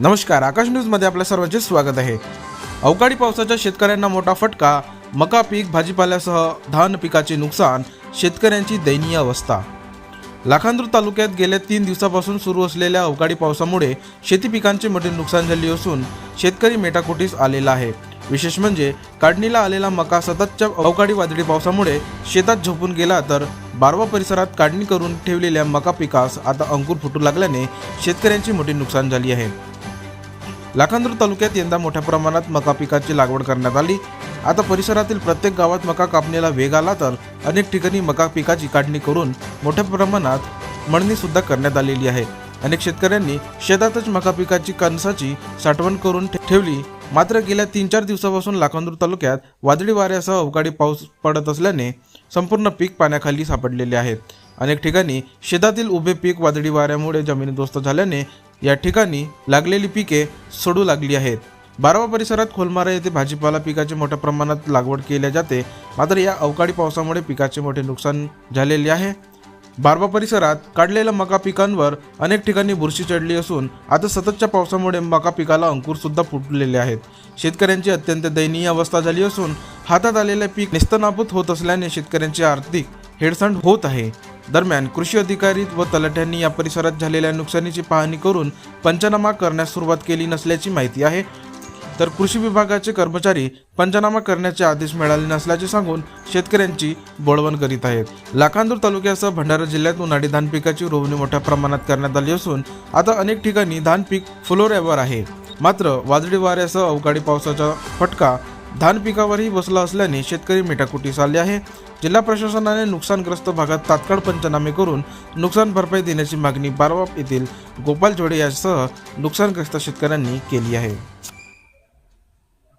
नमस्कार आकाश न्यूजमध्ये आपल्या सर्वांचे स्वागत आहे. अवकाळी पावसाच्या शेतकऱ्यांना मोठा फटका मका पीक भाजीपाल्यासह धान पिकाचे नुकसान शेतकऱ्यांची दयनीय अवस्था. लाखांदूर तालुक्यात गेल्या तीन दिवसापासून सुरू असलेल्या अवकाळी पावसामुळे शेती पिकांचे मोठे नुकसान झाले असून शेतकरी मेटाकुटीस आलेला आहे. विशेष म्हणजे काढणीला आलेला मका सततच्या अवकाळी वादळी पावसामुळे शेतात झोपून गेला तर बारवा परिसरात काढणी करून ठेवलेल्या मका पिकास आता अंकुर फुटू लागल्याने शेतकऱ्यांची मोठी नुकसान झाली आहे. लाखांदूर तालुक्यात यंदा मोठ्या प्रमाणात मका पिकाची लागवड करण्यात आली. आता परिसरातील प्रत्येक गावात मका कापणीला वेग आला तर अनेक ठिकाणी मका पिकाची काढणी करून मोठ्या प्रमाणात मळणी सुद्धा करण्यात आलेली आहे. अनेक शेतकऱ्यांनी शेतातच मका पिकाची कणसाची साठवण करून ठेवली. मात्र गेल्या तीन चार दिवसापासून लाखांदूर तालुक्यात वादळी वाऱ्यासह अवकाळी पाऊस पडत असल्याने संपूर्ण पीक पाण्याखाली सापडलेले आहेत अनेक ठिकाणी शेतातील उभे पीक वादळी वाऱ्यामुळे जमिनीदोस्त झाल्याने या ठिकाणी लागलेली पिके सोडू लागली आहेत. बारावा परिसरात खोलमारा येथे भाजीपाला पिकाची मोठ्या प्रमाणात लागवड केल्या जाते. मात्र या अवकाळी पावसामुळे पिकाचे मोठे नुकसान झालेले आहे. बारबा परिसरात काढलेल्या मका पिकांवर अनेक ठिकाणी बुरशी चढली असून आता सततच्या पावसामुळे मका पिकाला अंकुरसुद्धा फुटलेले आहेत. शेतकऱ्यांची अत्यंत दयनीय अवस्था झाली असून हातात आलेले पीक निस्तनाबूत होत असल्याने शेतकऱ्यांची आर्थिक हेळसांड होत आहे. दरम्यान कृषी अधिकारी व तलाठ्यांनी या परिसरात झालेल्या नुकसानीची पाहणी करून पंचनामा करण्यास सुरुवात केली नसल्याची माहिती आहे. तर कृषी विभागाचे कर्मचारी पंचनामा करण्याचे आदेश मिळाले नसल्याचे सांगून शेतकऱ्यांची बोळवण करीत आहेत. लाखांदूर तालुक्यासह भंडारा जिल्ह्यात उन्हाळी धान पिकाची रोवणी मोठ्या प्रमाणात करण्यात आली असून आता अनेक ठिकाणी धान पीक फुलोऱ्यावर आहे. मात्र वादळी वाऱ्यासह अवकाळी पावसाचा फटका धान पिकावरही बसला असल्याने शेतकरी मेटाकुटीस आले आहे. जिल्हा प्रशासनाने नुकसानग्रस्त भागात तात्काळ पंचनामे करून नुकसान भरपाई देण्याची मागणी बारवाप येथील गोपाल जोडे यासह नुकसानग्रस्त शेतकऱ्यांनी केली आहे.